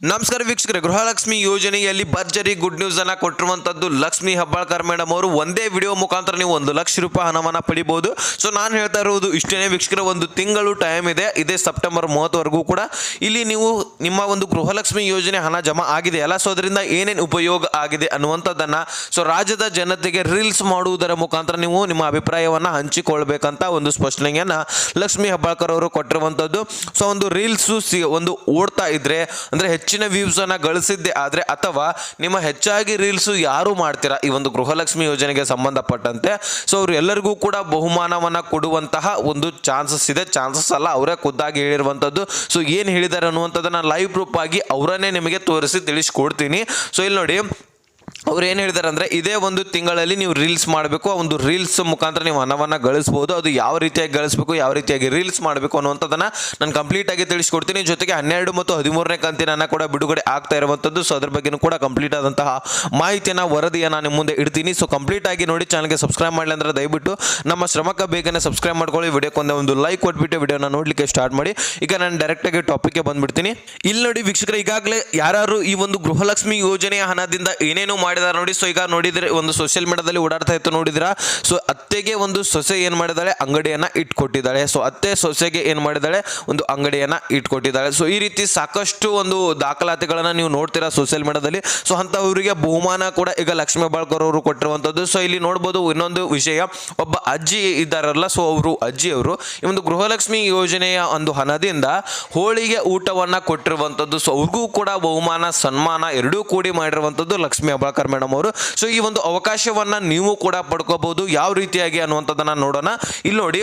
ನಮಸ್ಕಾರ ವೀಕ್ಷಕರೇ, ಗೃಹಲಕ್ಷ್ಮಿ ಯೋಜನೆಯಲ್ಲಿ ಭರ್ಜರಿ ಗುಡ್ ನ್ಯೂಸ್ ಅನ್ನ ಕೊಟ್ಟಿರುವಂತದ್ದು ಲಕ್ಷ್ಮಿ ಹಬ್ಬಾಳ್ಕರ್ ಮೇಡಮ್ ಅವರು. ಒಂದೇ ವಿಡಿಯೋ ಮುಖಾಂತರ ನೀವು ಒಂದು ಲಕ್ಷ ರೂಪಾಯಿ ಹಣವನ್ನ ಪಡಿಬಹುದು ಸೊ ನಾನು ಹೇಳ್ತಾ ಇರುವುದು ಇಷ್ಟೇ ವೀಕ್ಷಕರ, ಒಂದು ತಿಂಗಳು ಟೈಮ್ ಇದೆ. ಇದೇ ಸೆಪ್ಟೆಂಬರ್ ಮೂವತ್ತವರೆಗೂ ಕೂಡ ಇಲ್ಲಿ ನೀವು ನಿಮ್ಮ ಒಂದು ಗೃಹಲಕ್ಷ್ಮಿ ಯೋಜನೆ ಹಣ ಜಮಾ ಆಗಿದೆ ಅಲ್ಲ? ಸೊ ಅದರಿಂದ ಏನೇನು ಉಪಯೋಗ ಆಗಿದೆ ಅನ್ನುವಂಥದ್ದನ್ನು ಸೊ ರಾಜ್ಯದ ಜನತೆಗೆ ರೀಲ್ಸ್ ಮಾಡುವುದರ ಮುಖಾಂತರ ನೀವು ನಿಮ್ಮ ಅಭಿಪ್ರಾಯವನ್ನ ಹಂಚಿಕೊಳ್ಬೇಕಂತ ಒಂದು ಸ್ಪಷ್ಟನೆಯನ್ನು ಲಕ್ಷ್ಮಿ ಹಬ್ಬಾಳ್ಕರ್ ಅವರು ಕೊಟ್ಟಿರುವಂಥದ್ದು ಸೊ ಒಂದು ರೀಲ್ಸು ಒಂದು ಓಡ್ತಾ ಇದ್ರೆ, ಅಂದ್ರೆ ಹೆಚ್ಚಿನ ವ್ಯೂಸ್ ಅನ್ನ ಗಳಿಸಿದ್ದೆ. ಆದ್ರೆ ಅಥವಾ ನಿಮ್ಮ ಹೆಚ್ಚಾಗಿ ರೀಲ್ಸು ಯಾರು ಮಾಡ್ತೀರಾ? ಈ ಒಂದು ಗೃಹಲಕ್ಷ್ಮಿ ಯೋಜನೆಗೆ ಸಂಬಂಧಪಟ್ಟಂತೆ. ಸೊ ಎಲ್ಲರಿಗೂ ಕೂಡ ಬಹುಮಾನವನ್ನ ಕೊಡುವಂತಹ ಒಂದು ಚಾನ್ಸಸ್ ಇದೆ. ಚಾನ್ಸಸ್ ಅಲ್ಲ ಅವರೇ ಖುದ್ದಾಗಿ ಹೇಳಿರುವಂಥದ್ದು ಸೊ ಏನು ಹೇಳಿದ್ದಾರೆ ಅನ್ನುವಂಥದ್ದನ್ನ ಲೈವ್ ಪ್ರೂಫ್ ಆಗಿ ಅವರನ್ನೇ ನಿಮಗೆ ತೋರಿಸಿ ತಿಳಿಸ್ಕೊಡ್ತೀನಿ. ಸೊ ಇಲ್ಲಿ ನೋಡಿ ಅವ್ರು ಏನು ಹೇಳಿದಾರೆ ಅಂದರೆ ಇದೇ ಒಂದು ತಿಂಗಳಲ್ಲಿ ನೀವು ರೀಲ್ಸ್ ಮಾಡಬೇಕು, ಆ ಒಂದು ರೀಲ್ಸ್ ಮುಖಾಂತರ ನೀವು ಹಣವನ್ನು ಗಳಿಸ್ಬೋದು, ಅದು ಯಾವ ರೀತಿಯಾಗಿ ಗಳಿಸ್ಬೇಕು, ಯಾವ ರೀತಿಯಾಗಿ ರೀಲ್ಸ್ ಮಾಡಬೇಕು ಅನ್ನುವಂಥದ್ದನ್ನು ನಾನು ಕಂಪ್ಲೀಟಾಗಿ ತಿಳಿಸ್ಕೊಡ್ತೀನಿ. ಜೊತೆಗೆ ಹನ್ನೆರಡು ಮತ್ತು ಹದಿಮೂರನೇ ಕಂತಿನ ಕೂಡ ಬಿಡುಗಡೆ ಆಗ್ತಾ ಇರುವಂಥದ್ದು ಸೊ ಅದ್ರ ಬಗ್ಗೆನೂ ಕೂಡ ಕಂಪ್ಲೀಟ್ ಆದಂತಹ ಮಾಹಿತಿಯನ್ನು, ವರದಿಯನ್ನು ನಿಮ್ಮ ಮುಂದೆ ಇಡ್ತೀನಿ. ಸೊ ಕಂಪ್ಲೀಟಾಗಿ ನೋಡಿ ಚಾನಲ್ಗೆ ಸಬ್ಸ್ಕ್ರೈಬ್ ಮಾಡಲಿ ಅಂದರೆ ದಯವಿಟ್ಟು ನಮ್ಮ ಶ್ರಮಕ್ಕೆ ಬೇಗನೆ ಸಬ್ಸ್ಕ್ರೈಬ್ ಮಾಡ್ಕೊಳ್ಳಿ. ವಿಡಿಯೋಕ್ಕೊಂದೇ ಒಂದು ಲೈಕ್ ಕೊಟ್ಬಿಟ್ಟು ವಿಡಿಯೋನ ನೋಡಲಿಕ್ಕೆ ಸ್ಟಾರ್ಟ್ ಮಾಡಿ. ಈಗ ನಾನು ಡೈರೆಕ್ಟಾಗಿ ಟಾಪಿಕ್ಗೆ ಬಂದ್ಬಿಡ್ತೀನಿ. ಇಲ್ಲಿ ನೋಡಿ ವೀಕ್ಷಕರು, ಈಗಾಗಲೇ ಯಾರು ಈ ಒಂದು ಗೃಹಲಕ್ಷ್ಮಿ ಯೋಜನೆಯ ಹಣದಿಂದ ಏನೇನು ಮಾಡಿದಾರೆ ನೋಡಿ. ಸೊ ಈಗ ನೋಡಿದ್ರೆ ಒಂದು ಸೋಷಿಯಲ್ ಮೀಡಿಯಾದಲ್ಲಿ ಓಡಾಡ್ತಾ ಇತ್ತು ನೋಡಿದಿರಾ? ಸೊ ಅತ್ತೆಗೆ ಒಂದು ಸೊಸೆ ಏನು ಮಾಡಿದಾಳೆ? ಅಂಗಡಿಯನ್ನ ಇಟ್ಕೊಟ್ಟಿದ್ದಾಳೆ. ಸೊ ಅತ್ತೆ ಸೊಸೆಗೆ ಏನು ಮಾಡಿದಾಳೆ? ಒಂದು ಅಂಗಡಿಯನ್ನ ಇಟ್ಕೊಟ್ಟಿದ್ದಾಳೆ. ಸೊ ಈ ರೀತಿ ಸಾಕಷ್ಟು ಒಂದು ದಾಖಲಾತಿಗಳನ್ನ ನೀವು ನೋಡ್ತೀರಾ ಸೋಷಿಯಲ್ ಮೀಡಿಯಾದಲ್ಲಿ ಸೊ ಅಂತವರಿಗೆ ಬಹುಮಾನ ಕೂಡ ಈಗ ಲಕ್ಷ್ಮೀ ಬಾಳ್ಕರ್ ಅವರು ಕೊಟ್ಟಿರುವಂಥದ್ದು ಸೊ ಇಲ್ಲಿ ನೋಡ್ಬೋದು ಇನ್ನೊಂದು ವಿಷಯ. ಒಬ್ಬ ಅಜ್ಜಿ ಇದ್ದಾರಲ್ಲ ಸೊ ಅವರು ಅಜ್ಜಿಯವರು. ಈ ಒಂದು ಗೃಹಲಕ್ಷ್ಮಿ ಯೋಜನೆಯ ಒಂದು ಹಣದಿಂದ ಹೋಳಿಗೆ ಊಟವನ್ನ ಕೊಟ್ಟಿರುವಂಥದ್ದು ಸೊ ಅವ್ರಿಗೂ ಕೂಡ ಬಹುಮಾನ, ಸನ್ಮಾನ ಎರಡೂ ಕೂಡಿ ಮಾಡಿರುವಂಥದ್ದು ಲಕ್ಷ್ಮೀ ಅಬಾಳ್ಕರ್ ಮೇಡಮ್ ಅವರು. ಸೊ ಈ ಒಂದು ಅವಕಾಶವನ್ನ ನೀವು ಕೂಡ ಪಡ್ಕೋಬಹುದು. ಯಾವ ರೀತಿಯಾಗಿ ಅನ್ನುವಂಥದ್ದನ್ನ ನೋಡೋಣ. ಇಲ್ಲಿ ನೋಡಿ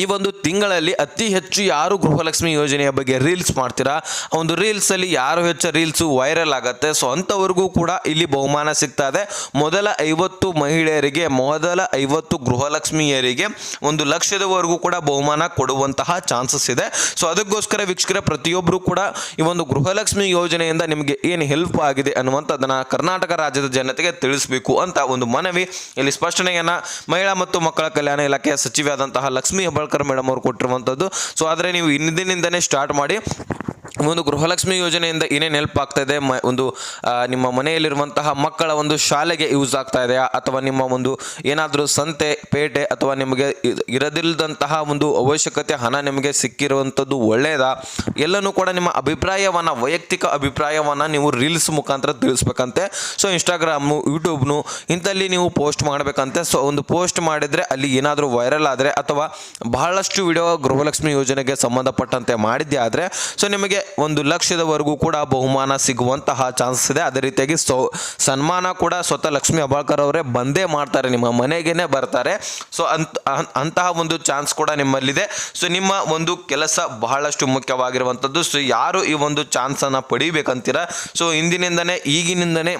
ಈ ಒಂದು ತಿಂಗಳಲ್ಲಿ ಅತಿ ಹೆಚ್ಚು ಯಾರು ಗೃಹಲಕ್ಷ್ಮಿ ಯೋಜನೆಯ ಬಗ್ಗೆ ರೀಲ್ಸ್ ಮಾಡ್ತೀರಾ? ಆ ಒಂದು ರೀಲ್ಸಲ್ಲಿ ಯಾರು ಹೆಚ್ಚು ರೀಲ್ಸು ವೈರಲ್ ಆಗುತ್ತೆ? ಸೊ ಅಂಥವ್ರಿಗೂ ಕೂಡ ಇಲ್ಲಿ ಬಹುಮಾನ ಸಿಗ್ತಾ ಇದೆ. ಮೊದಲ ಐವತ್ತು ಮಹಿಳೆಯರಿಗೆ, ಮೊದಲ ಐವತ್ತು ಗೃಹಲಕ್ಷ್ಮಿಯರಿಗೆ ಒಂದು ಲಕ್ಷದವರೆಗೂ ಕೂಡ ಬಹುಮಾನ ಕೊಡುವಂತಹ ಚಾನ್ಸಸ್ ಇದೆ. ಸೊ ಅದಕ್ಕೋಸ್ಕರ ವೀಕ್ಷಕರ ಪ್ರತಿಯೊಬ್ಬರು ಕೂಡ ಈ ಒಂದು ಗೃಹಲಕ್ಷ್ಮಿ ಯೋಜನೆಯಿಂದ ನಿಮಗೆ ಏನು ಹೆಲ್ಪ್ ಆಗಿದೆ ಅನ್ನುವಂಥದ್ದನ್ನು ಕರ್ನಾಟಕ ರಾಜ್ಯದ ಜನತೆಗೆ ತಿಳಿಸಬೇಕು ಅಂತ ಒಂದು ಮನವಿ. ಇಲ್ಲಿ ಸ್ಪಷ್ಟನೆಯನ್ನು ಮಹಿಳಾ ಮತ್ತು ಮಕ್ಕಳ ಕಲ್ಯಾಣ ಇಲಾಖೆಯ ಸಚಿವೆಯಾದಂತಹ ಲಕ್ಷ್ಮೀ ಹೆಬ್ಬಾಳ್ಕರ್ ಮೇಡಮ್ ಅವ್ರು ಕೊಟ್ಟಿರುವಂಥದ್ದು ಸೊ ಆದರೆ ನೀವು ಇಂದಿನಿಂದನೇ ಸ್ಟಾರ್ಟ್ ಮಾಡಿ ಒಂದು ಗೃಹಲಕ್ಷ್ಮಿ ಯೋಜನೆಯಿಂದ ಏನೇನು ಹೆಲ್ಪ್ ಆಗ್ತಾ ಇದೆ? ಒಂದು ನಿಮ್ಮ ಮನೆಯಲ್ಲಿರುವಂತಹ ಮಕ್ಕಳ ಒಂದು ಶಾಲೆಗೆ ಯೂಸ್ ಆಗ್ತಾ ಇದೆಯಾ? ಅಥವಾ ನಿಮ್ಮ ಒಂದು ಏನಾದರೂ ಸಂತೆ, ಪೇಟೆ ಅಥವಾ ನಿಮಗೆ ಇರದಿಲ್ಲದಂತಹ ಒಂದು ಅವಶ್ಯಕತೆ ಹಣ ನಿಮಗೆ ಸಿಕ್ಕಿರುವಂಥದ್ದು ಒಳ್ಳೆಯದಾ ಎಲ್ಲನೂ ಕೂಡ ನಿಮ್ಮ ಅಭಿಪ್ರಾಯವನ್ನು, ವೈಯಕ್ತಿಕ ಅಭಿಪ್ರಾಯವನ್ನು ನೀವು ರೀಲ್ಸ್ ಮುಖಾಂತರ ತಿಳಿಸ್ಬೇಕಂತೆ. ಸೊ ಇನ್ಸ್ಟಾಗ್ರಾಮು ಯೂಟ್ಯೂಬ್ನು ಇಂಥಲ್ಲಿ ನೀವು ಪೋಸ್ಟ್ ಮಾಡಬೇಕಂತೆ. ಸೊ ಒಂದು ಪೋಸ್ಟ್ ಮಾಡಿದರೆ ಅಲ್ಲಿ ಏನಾದರೂ ವೈರಲ್ ಆದರೆ ಅಥವಾ ಬಹಳಷ್ಟು ವಿಡಿಯೋ ಗೃಹಲಕ್ಷ್ಮಿ ಯೋಜನೆಗೆ ಸಂಬಂಧಪಟ್ಟಂತೆ ಮಾಡಿದ್ದೇ ಆದರೆ ಸೊ ನಿಮಗೆ ಒಂದು ಲಕ್ಷದವರೆಗೂ ಕೂಡ ಬಹುಮಾನ ಸಿಗುವಂತಹ ಚಾನ್ಸಸ್ ಇದೆ. ಅದೇ ರೀತಿಯಾಗಿ ಸೊ, ಸನ್ಮಾನ ಕೂಡ ಸ್ವತಃ ಲಕ್ಷ್ಮೀ ಅಬಾಳ್ಕರ್ ಅವರೇ ಬಂದೇ ಮಾಡ್ತಾರೆ, ನಿಮ್ಮ ಮನೆಗೇನೆ ಬರ್ತಾರೆ. ಸೊ ಅಂತ ಅಂತಹ ಒಂದು ಚಾನ್ಸ್ ಕೂಡ ನಿಮ್ಮಲ್ಲಿದೆ. ಸೊ ನಿಮ್ಮ ಒಂದು ಕೆಲಸ ಬಹಳಷ್ಟು ಮುಖ್ಯವಾಗಿರುವಂಥದ್ದು ಸೊ ಯಾರು ಈ ಒಂದು ಚಾನ್ಸನ್ನು ಪಡಿಬೇಕಂತೀರ? ಸೊ ಇಂದಿನಿಂದನೇ, ಈಗಿನಿಂದನೇ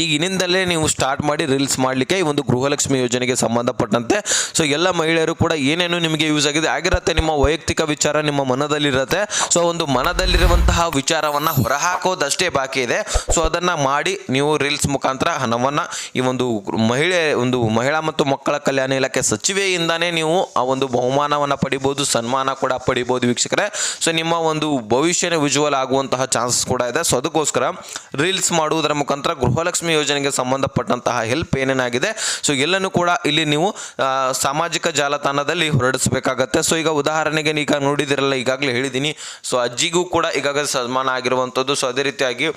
ಈಗಿನಿಂದಲೇ ನೀವು ಸ್ಟಾರ್ಟ್ ಮಾಡಿ ರೀಲ್ಸ್ ಮಾಡಲಿಕ್ಕೆ ಈ ಒಂದು ಗೃಹಲಕ್ಷ್ಮಿ ಯೋಜನೆಗೆ ಸಂಬಂಧಪಟ್ಟಂತೆ. ಸೊ ಎಲ್ಲ ಮಹಿಳೆಯರು ಕೂಡ ಏನೇನು ನಿಮಗೆ ಯೂಸ್ ಆಗಿದೆ, ಆಗಿರುತ್ತೆ ನಿಮ್ಮ ವೈಯಕ್ತಿಕ ವಿಚಾರ ನಿಮ್ಮ ಮನದಲ್ಲಿರುತ್ತೆ. ಸೊ ಒಂದು ಮನದಲ್ಲಿರುವಂತಹ ವಿಚಾರವನ್ನು ಹೊರಹಾಕೋದಷ್ಟೇ ಬಾಕಿ ಇದೆ. ಸೊ ಅದನ್ನು ಮಾಡಿ ನೀವು ರೀಲ್ಸ್ ಮುಖಾಂತರ ಹಣವನ್ನು ಈ ಒಂದು ಮಹಿಳೆ, ಒಂದು ಮಹಿಳಾ ಮತ್ತು ಮಕ್ಕಳ ಕಲ್ಯಾಣ ಇಲಾಖೆ ಸಚಿವೆಯಿಂದಾನೇ ನೀವು ಆ ಒಂದು ಬಹುಮಾನವನ್ನು ಪಡಿಬೋದು, ಸನ್ಮಾನ ಕೂಡ ಪಡಿಬೋದು ವೀಕ್ಷಕರೇ. ಸೊ ನಿಮ್ಮ ಒಂದು ಭವಿಷ್ಯನೇ ವಿಜುವಲ್ ಆಗುವಂತಹ ಚಾನ್ಸಸ್ ಕೂಡ ಇದೆ. ಸೊ ಅದಕ್ಕೋಸ್ಕರ ರೀಲ್ಸ್ ಮಾಡುವುದರ ಮುಖಾಂತರ ಗೃಹಲಕ್ಷ್ಮಿ ಯೋಜನೆಗೆ ಸಂಬಂಧಪಟ್ಟಂತಹ ಹೆಲ್ಪ್ ಏನೇನಾಗಿದೆ? ಸೊ ಎಲ್ಲನೂ ಕೂಡ ಇಲ್ಲಿ ನೀವು ಸಾಮಾಜಿಕ ಜಾಲತಾಣದಲ್ಲಿ ಹೊರಡಿಸಬೇಕಾಗತ್ತೆ. ಸೊ ಈಗ ಉದಾಹರಣೆಗೆ ಈಗ ನೋಡಿದಿರಲ್ಲ, ಈಗಾಗಲೇ ಹೇಳಿದ್ದೀನಿ ಸೊ ಅಜ್ಜಿಗೂ ಕೂಡ ಈಗಾಗಲೇ ಸನ್ಮಾನ ಆಗಿರುವಂಥದ್ದು. ಸೊ ಅದೇ ರೀತಿಯಾಗಿ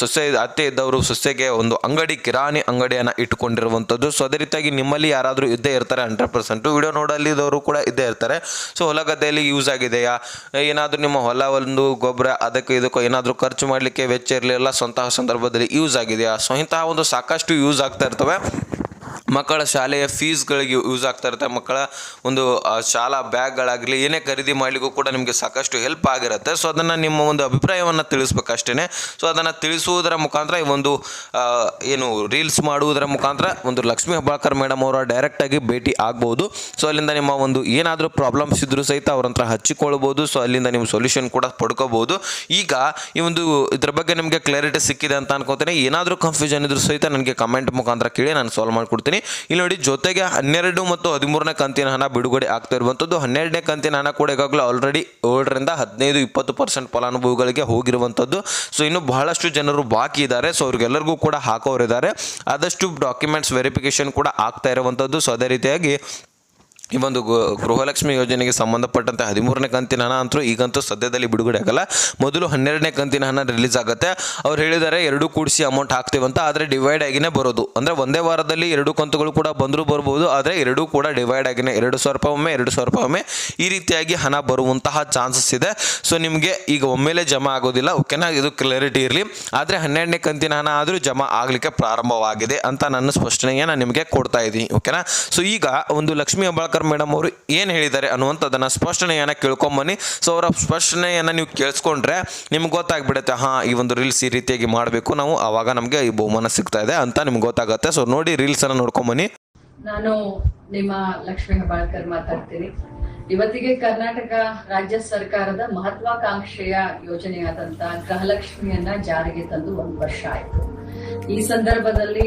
ಸೊಸೆ, ಅತ್ತೆ ಇದ್ದವರು ಸೊಸೆಗೆ ಒಂದು ಅಂಗಡಿ, ಕಿರಾಣಿ ಅಂಗಡಿಯನ್ನು ಇಟ್ಟುಕೊಂಡಿರುವಂಥದ್ದು. ಸೊ ಅದೇ ರೀತಿಯಾಗಿ ನಿಮ್ಮಲ್ಲಿ ಯಾರಾದರೂ ಇದ್ದೇ ಇರ್ತಾರೆ, ಹಂಡ್ರೆಡ್ ಪರ್ಸೆಂಟು. ವಿಡಿಯೋ ನೋಡಲ್ಲಿದ್ದವರು ಕೂಡ ಇದ್ದೇ ಇರ್ತಾರೆ. ಸೊ ಹೊಲ ಗದ್ದೆಯಲ್ಲಿ ಯೂಸ್ ಆಗಿದೆಯಾ? ಏನಾದರೂ ನಿಮ್ಮ ಹೊಲ ಒಂದು, ಗೊಬ್ಬರ, ಅದಕ್ಕೆ ಇದಕ್ಕೂ ಏನಾದರೂ ಖರ್ಚು ಮಾಡಲಿಕ್ಕೆ ವೆಚ್ಚ ಇರಲಿಲ್ಲ ಸ್ವಂತಹ ಸಂದರ್ಭದಲ್ಲಿ ಯೂಸ್ ಆಗಿದೆಯಾ? ಸೊ ಇಂತಹ ಒಂದು ಸಾಕಷ್ಟು ಯೂಸ್ ಆಗ್ತಾ ಇರ್ತವೆ. ಮಕ್ಕಳ ಶಾಲೆಯ ಫೀಸ್ಗಳಿಗೆ ಯೂಸ್ ಆಗ್ತಾ ಇರುತ್ತೆ. ಮಕ್ಕಳ ಒಂದು ಶಾಲಾ ಬ್ಯಾಗ್ಗಳಾಗಲಿ, ಏನೇ ಖರೀದಿ ಮಾಡಲಿಕ್ಕೂ ಕೂಡ ನಿಮಗೆ ಸಾಕಷ್ಟು ಹೆಲ್ಪ್ ಆಗಿರುತ್ತೆ. ಸೊ, ಅದನ್ನು ನಿಮ್ಮ ಒಂದು ಅಭಿಪ್ರಾಯವನ್ನು ತಿಳಿಸ್ಬೇಕಷ್ಟೇ ಸೊ, ಅದನ್ನು ತಿಳಿಸುವುದರ ಮುಖಾಂತರ ಈ ಒಂದು ಏನು ರೀಲ್ಸ್ ಮಾಡುವುದರ ಮುಖಾಂತರ ಒಂದು ಲಕ್ಷ್ಮೀ ಹೆಬ್ಬಾಳ್ಕರ್ ಮೇಡಮ್ ಅವರ ಡೈರೆಕ್ಟಾಗಿ ಭೇಟಿ ಆಗ್ಬೋದು. ಸೊ, ಅಲ್ಲಿಂದ ನಿಮ್ಮ ಒಂದು ಏನಾದರೂ ಪ್ರಾಬ್ಲಮ್ಸ್ ಇದ್ದರೂ ಸಹಿತ ಅವ್ರ ಹತ್ರ ಹಚ್ಚಿಕೊಳ್ಬೋದು. ಸೊ, ಅಲ್ಲಿಂದ ನೀವು ಸೊಲ್ಯೂಷನ್ ಕೂಡ ಪಡ್ಕೋಬೋದು. ಈಗ ಈ ಒಂದು ಇದ್ರ ಬಗ್ಗೆ ನಿಮಗೆ ಕ್ಲಾರಿಟಿ ಸಿಕ್ಕಿದೆ ಅಂತ ಅನ್ಕೋತೀನಿ. ಏನಾದರೂ ಕನ್ಫ್ಯೂಷನ್ ಇದ್ರೂ ಸಹಿತ ನನಗೆ ಕಮೆಂಟ್ ಮುಖಾಂತರ ಕೇಳಿ, ನಾನು ಸಾಲ್ವ್ ಮಾಡ್ಕೊಡ್ತೀನಿ. ಇಲ್ಲಿ ನೋಡಿ, ಜೊತೆಗೆ ಹನ್ನೆರಡು ಮತ್ತು ಹದಿಮೂರನೇ ಕಂತಿನ ಹಣ ಬಿಡುಗಡೆ ಆಗ್ತಾ ಇರುವಂಥದ್ದು. ಹನ್ನೆರಡನೇ ಕಂತಿನ ಹಣ ಕೂಡ ಈಗಾಗಲೇ ಆಲ್ರೆಡಿ ಏಳರಿಂದ ಹದಿನೈದು, ಇಪ್ಪತ್ತು ಪರ್ಸೆಂಟ್ ಫಲಾನುಭವಿಗಳಿಗೆ ಹೋಗಿರುವಂಥದ್ದು. ಸೊ ಇನ್ನು ಬಹಳಷ್ಟು ಜನರು ಬಾಕಿ ಇದ್ದಾರೆ. ಸೊ ಅವ್ರಿಗೆಲ್ಲರಿಗೂ ಕೂಡ ಹಾಕೋರಿದ್ದಾರೆ ಆದಷ್ಟು ಡಾಕ್ಯುಮೆಂಟ್ಸ್ ವೆರಿಫಿಕೇಶನ್ ಕೂಡ ಆಗ್ತಾ ಇರುವಂಥದ್ದು. ಸೊ ಅದೇ ರೀತಿಯಾಗಿ ಈ ಒಂದು ಗೃಹಲಕ್ಷ್ಮಿ ಯೋಜನೆಗೆ ಸಂಬಂಧಪಟ್ಟಂತೆ ಹದಿಮೂರನೇ ಕಂತಿನ ಹಣ ಅಂತೂ ಈಗಂತೂ ಸದ್ಯದಲ್ಲಿ ಬಿಡುಗಡೆ ಆಗಲ್ಲ. ಮೊದಲು ಹನ್ನೆರಡನೇ ಕಂತಿನ ಹಣ ರಿಲೀಸ್ ಆಗುತ್ತೆ. ಅವ್ರು ಹೇಳಿದ್ದಾರೆ ಎರಡು ಕೂಡಿಸಿ ಅಮೌಂಟ್ ಹಾಕ್ತೀವಂತ ಆದರೆ ಡಿವೈಡ್ ಆಗಿನೇ ಬರೋದು. ಅಂದರೆ ಒಂದೇ ವಾರದಲ್ಲಿ ಎರಡು ಕಂತುಗಳು ಕೂಡ ಬಂದರೂ ಬರ್ಬೋದು, ಆದರೆ ಎರಡೂ ಕೂಡ ಡಿವೈಡ್ ಆಗಿನೇ, ಎರಡು ಸಾವಿರ ರೂಪಾಯಿ ಒಮ್ಮೆ, ಎರಡು ಸಾವಿರ ರೂಪಾಯಿ ಒಮ್ಮೆ ಈ ರೀತಿಯಾಗಿ ಹಣ ಬರುವಂತಹ ಚಾನ್ಸಸ್ ಇದೆ. ಸೊ ನಿಮಗೆ ಈಗ ಒಮ್ಮೆಲೆ ಜಮಾ ಆಗೋದಿಲ್ಲ ಓಕೆನಾ ಇದು ಕ್ಲಾರಿಟಿ ಇರಲಿ. ಆದರೆ ಹನ್ನೆರಡನೇ ಕಂತಿನ ಹಣ ಆದರೂ ಜಮಾ ಆಗಲಿಕ್ಕೆ ಪ್ರಾರಂಭವಾಗಿದೆ ಅಂತ ನನ್ನ ಸ್ಪಷ್ಟನೆಗೆ ನಾನು ನಿಮಗೆ ಕೊಡ್ತಾ ಇದ್ದೀನಿ ಓಕೆನಾ ಸೊ ಈಗ ಒಂದು ಲಕ್ಷ್ಮೀ ಹೆಬ್ಬಾಳ್ಕರ್ ಮೇಡಮ್ ಅವರು ಏನು ಹೇಳಿದ್ದಾರೆ ಅನ್ನುವಂಥದ್ದನ್ನು ಸ್ಪಷ್ಟನೆಯನ್ನು ಕೇಳ್ಕೊಂಬನ್ನಿ. ಸೊ ಅವರ ಸ್ಪಷ್ಟನೆಯನ್ನು ನೀವು ಕೇಳಿಸ್ಕೊಂಡ್ರೆ ನಿಮ್ಗೆ ಗೊತ್ತಾಗ್ಬಿಡುತ್ತೆ. ಹಾಂ, ಈ ಒಂದು ರೀಲ್ಸ್ ಈ ರೀತಿಯಾಗಿ ಮಾಡಬೇಕು ನಾವು, ಆವಾಗ ನಮಗೆ ಈ ಬಹುಮಾನ ಸಿಗ್ತಾ ಇದೆ ಅಂತ ನಿಮ್ಗೆ ಗೊತ್ತಾಗುತ್ತೆ. ಸೊ ನೋಡಿ ರೀಲ್ಸನ್ನು ನೋಡ್ಕೊಂಬನ್ನಿ. ನಾನು ನಿಮ್ಮ ಲಕ್ಷ್ಮೀ ಹೆಬ್ಬಾಳ್ಕರ್ ಮಾತಾಡ್ತೀನಿ. ಇವತ್ತಿಗೆ ಕರ್ನಾಟಕ ರಾಜ್ಯ ಸರ್ಕಾರದ ಮಹತ್ವಾಕಾಂಕ್ಷೆಯ ಯೋಜನೆಯಾದಂತಹ ಗೃಹಲಕ್ಷ್ಮಿಯನ್ನ ಜಾರಿಗೆ ತಂದು ಒಂದು ವರ್ಷ ಆಯಿತು. ಈ ಸಂದರ್ಭದಲ್ಲಿ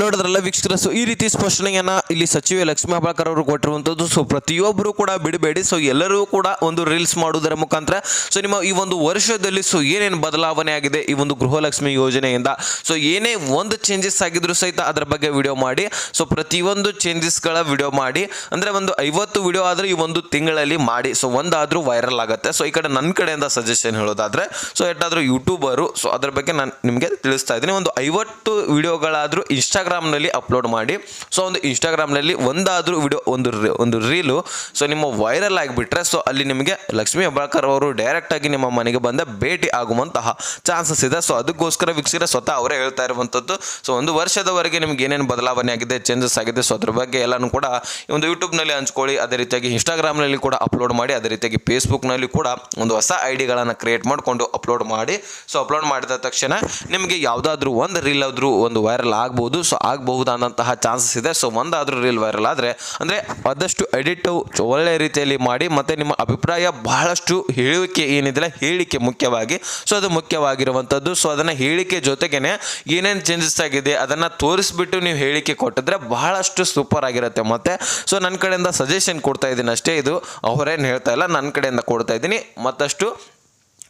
ನೋಡಿದ್ರಲ್ಲ ವೀಕ್ಷಕರ ಸೊ ಈ ರೀತಿ ಸ್ಪಷ್ಟನೆಯನ್ನು ಇಲ್ಲಿ ಸಚಿವೆ ಲಕ್ಷ್ಮೀ ಹೆಬ್ಬಾಳ್ಕರ್ ಅವರು ಕೊಟ್ಟಿರುವಂಥದ್ದು ಸೊ ಪ್ರತಿಯೊಬ್ಬರು ಕೂಡ ಬಿಡಬೇಡಿ. ಸೊ ಎಲ್ಲರೂ ಕೂಡ ಒಂದು ರೀಲ್ಸ್ ಮಾಡುವುದರ ಮುಖಾಂತರ ಸೊ ನಿಮ್ಮ ಈ ಒಂದು ವರ್ಷದಲ್ಲಿ ಸೊ ಏನೇನು ಬದಲಾವಣೆ ಆಗಿದೆ ಈ ಒಂದು ಗೃಹಲಕ್ಷ್ಮಿ ಯೋಜನೆಯಿಂದ? ಸೊ ಏನೇ ಒಂದು ಚೇಂಜಸ್ ಆಗಿದ್ರು ಸಹಿತ ಅದರ ಬಗ್ಗೆ ವಿಡಿಯೋ ಮಾಡಿ. ಸೊ ಪ್ರತಿಯೊಂದು ಚೇಂಜಸ್ಗಳ ವಿಡಿಯೋ ಮಾಡಿ. ಅಂದರೆ ಒಂದು ಐವತ್ತು ವಿಡಿಯೋ ಆದರೆ ಈ ಒಂದು ತಿಂಗಳಲ್ಲಿ ಮಾಡಿ. ಸೊ ಒಂದಾದರೂ ವೈರಲ್ ಆಗುತ್ತೆ. ಸೊ ಈ ಕಡೆ ನನ್ನ ಕಡೆಯಿಂದ ಸಜೆಷನ್ ಹೇಳೋದಾದರೆ ಸೊ ಎಷ್ಟಾದರೂ ಯೂಟ್ಯೂಬರು ಸೊ ಅದ್ರ ಬಗ್ಗೆ ನಾನು ನಿಮಗೆ ತಿಳಿಸ್ತಾ ಇದ್ದೀನಿ. ಒಂದು ಐವತ್ತು ವಿಡಿಯೋಗಳಾದರೂ ಇನ್ಸ್ಟಾಗ್ರಾಮ್ನಲ್ಲಿ ಅಪ್ಲೋಡ್ ಮಾಡಿ. ಸೊ ಒಂದು ಇನ್ಸ್ಟಾಗ್ರಾಮ್ನಲ್ಲಿ ಒಂದಾದರೂ ವಿಡಿಯೋ ಒಂದು ಒಂದು ರೀಲು ಸೊ ನಿಮ್ಮ ವೈರಲ್ ಆಗಿಬಿಟ್ರೆ ಸೊ ಅಲ್ಲಿ ನಿಮಗೆ ಲಕ್ಷ್ಮೀ ಹೆಬ್ಬಾಳ್ಕರ್ ಅವರು ಡೈರೆಕ್ಟಾಗಿ ನಿಮ್ಮ ಮನೆಗೆ ಬಂದ ಭೇಟಿ ಆಗುವಂತಹ ಚಾನ್ಸಸ್ ಇದೆ. ಸೊ ಅದಕ್ಕೋಸ್ಕರ ವೀಕ್ಷಕರ ಸ್ವತಃ ಅವರೇ ಹೇಳ್ತಾ ಇರುವಂಥದ್ದು ಸೊ ಒಂದು ವರ್ಷದವರೆಗೆ ನಿಮ್ಗೆ ಏನೇನು ಬದಲಾವಣೆ ಆಗಿದೆ ಚೇಂಜಸ್ ಆಗಿದೆ. ಸೊ ಅದ್ರ ಬಗ್ಗೆ ಎಲ್ಲನೂ ಕೂಡ ಈ ಒಂದು ಯೂಟ್ಯೂಬ್ನಲ್ಲಿ ಹಂಚ್ಕೊಳ್ಳಿ. ಅದೇ ರೀತಿಯಾಗಿ ಇನ್ಸ್ಟಾಗ್ರಾಮ್ನಲ್ಲಿ ಕೂಡ ಅಪ್ಲೋಡ್ ಮಾಡಿ, ಅದೇ ರೀತಿಯಾಗಿ ಫೇಸ್ಬುಕ್ನಲ್ಲಿ ಕೂಡ ಒಂದು ಹೊಸ ಐ ಡಿಗಳನ್ನು ಕ್ರಿಯೇಟ್ ಮಾಡಿಕೊಂಡು ಅಪ್ಲೋಡ್ ಮಾಡಿ. ಸೊ ಅಪ್ಲೋಡ್ ಮಾಡಿದ ತಕ್ಷಣ ನಿಮಗೆ ಯಾವುದಾದ್ರೂ ಒಂದು ರೀಲ್ ಆದರೂ ಒಂದು ವೈರಲ್ ಆಗ್ಬೋದು. ಸೊ ಆಗಬಹುದಾದಂತಹ ಚಾನ್ಸಸ್ ಇದೆ. ಸೊ ಒಂದಾದರೂ ರೀಲ್ ವೈರಲ್ ಆದರೆ, ಅಂದರೆ ಆದಷ್ಟು ಎಡಿಟ್ ಒಳ್ಳೆಯ ರೀತಿಯಲ್ಲಿ ಮಾಡಿ, ಮತ್ತು ನಿಮ್ಮ ಅಭಿಪ್ರಾಯ ಬಹಳಷ್ಟು ಹೇಳಿಕೆ ಏನಿದೆ ಹೇಳಿಕೆ ಮುಖ್ಯವಾಗಿ. ಸೊ ಅದು ಮುಖ್ಯವಾಗಿರುವಂಥದ್ದು ಸೊ ಅದನ್ನು ಹೇಳಿಕೆ ಜೊತೆಗೇನೆ ಏನೇನು ಚೇಂಜಸ್ ಆಗಿದೆ ಅದನ್ನು ತೋರಿಸ್ಬಿಟ್ಟು ನೀವು ಹೇಳಿಕೆ ಕೊಟ್ಟಿದ್ರೆ ಬಹಳಷ್ಟು ಸೂಪರ್ ಆಗಿರುತ್ತೆ ಮತ್ತು. ಸೊ ನನ್ನ ಕಡೆಯಿಂದ ಸಜೆಷನ್ ಕೊಡ್ತಾ ಇದ್ದೀನಿ ಅಷ್ಟೇ. ಇದು ಅವರೇನು ಹೇಳ್ತಾ ಇಲ್ಲ ನನ್ನ ಕಡೆಯಿಂದ ಕೊಡ್ತಾ ಇದ್ದೀನಿ. ಮತ್ತಷ್ಟು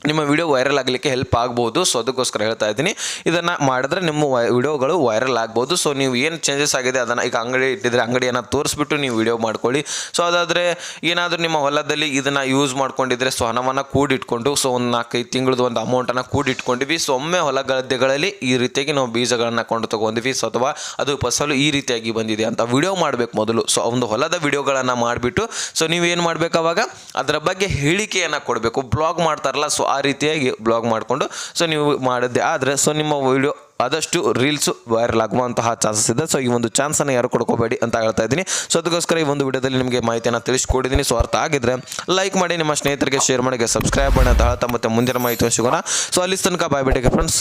ನಿಮ್ಮ ವಿಡಿಯೋ ವೈರಲ್ ಆಗಲಿಕ್ಕೆ ಹೆಲ್ಪ್ ಆಗ್ಬೋದು. ಸೊ ಅದಕ್ಕೋಸ್ಕರ ಹೇಳ್ತಾ ಇದ್ದೀನಿ. ಇದನ್ನು ಮಾಡಿದ್ರೆ ನಿಮ್ಮ ವಿಡಿಯೋಗಳು ವೈರಲ್ ಆಗ್ಬೋದು. ಸೊ ನೀವು ಏನು ಚೇಂಜಸ್ ಆಗಿದೆ ಅದನ್ನು ಈಗ ಅಂಗಡಿ ಇಟ್ಟಿದ್ರೆ ಅಂಗಡಿಯನ್ನು ತೋರಿಸ್ಬಿಟ್ಟು ನೀವು ವಿಡಿಯೋ ಮಾಡ್ಕೊಳ್ಳಿ. ಸೊ ಅದಾದರೆ ಏನಾದರೂ ನಿಮ್ಮ ಹೊಲದಲ್ಲಿ ಇದನ್ನು ಯೂಸ್ ಮಾಡ್ಕೊಂಡಿದ್ರೆ ಸೊ, ಹಣವನ್ನು ಕೂಡಿಟ್ಕೊಂಡು ಸೊ ಒಂದು ನಾಲ್ಕೈದು ತಿಂಗಳದ್ದು ಒಂದು ಅಮೌಂಟನ್ನು ಕೂಡಿಟ್ಕೊಂಡಿವಿ ಸೊ ಒಮ್ಮೆ ಹೊಲ ಗದ್ದೆಗಳಲ್ಲಿ ಈ ರೀತಿಯಾಗಿ ನಾವು ಬೀಜಗಳನ್ನು ಕೊಂಡು ತೊಗೊಂಡಿವಿ ಸೊ ಅಥವಾ ಅದು ಫಸಲು ಈ ರೀತಿಯಾಗಿ ಬಂದಿದೆ ಅಂತ ವಿಡಿಯೋ ಮಾಡಬೇಕು ಮೊದಲು. ಸೊ ಒಂದು ಹೊಲದ ವಿಡಿಯೋಗಳನ್ನು ಮಾಡಿಬಿಟ್ಟು ಸೊ ನೀವೇನು ಮಾಡಬೇಕು ಅವಾಗ? ಅದರ ಬಗ್ಗೆ ಹೇಳಿಕೆಯನ್ನು ಕೊಡಬೇಕು. ಬ್ಲಾಗ್ ಮಾಡ್ತಾರಲ್ಲ ಸೊ ಆ ರೀತಿಯಾಗಿ ಬ್ಲಾಗ್ ಮಾಡಿಕೊಂಡು ಸೊ ನೀವು ಮಾಡಿದ್ದೆ ಆದರೆ ಸೊ ನಿಮ್ಮ ವಿಡಿಯೋ ಆದಷ್ಟು ರೀಲ್ಸು ವೈರಲ್ ಆಗುವಂತಹ ಚಾನ್ಸಸ್ ಇದೆ. ಸೊ ಈ ಒಂದು ಚಾನ್ಸನ್ನು ಯಾರು ಕೊಡ್ಕೋಬೇಡಿ ಅಂತ ಹೇಳ್ತಾ ಇದ್ದೀನಿ. ಸೊ ಅದಕ್ಕೋಸ್ಕರ ಈ ಒಂದು ವಿಡಿಯೋದಲ್ಲಿ ನಿಮಗೆ ಮಾಹಿತಿಯನ್ನು ತಿಳಿಸ್ಕೊಡಿದ್ದೀನಿ. ಸೊ ಅರ್ಥ ಆಗಿದ್ರೆ ಲೈಕ್ ಮಾಡಿ, ನಿಮ್ಮ ಸ್ನೇಹಿತರಿಗೆ ಶೇರ್ ಮಾಡಿ ಸಬ್ಸ್ಕ್ರೈಬ್ ಮಾಡಿ ಅಂತ ಹೇಳ್ತಾ ಮತ್ತೆ ಮುಂದಿನ ಮಾಹಿತಿ ಸಿಗೋಣ. ಸೊ ಅಲ್ಲಿ ತನಕ ಬಾಯ್ ಬಿಟ್ಟಿಗೆ ಫ್ರೆಂಡ್ಸ್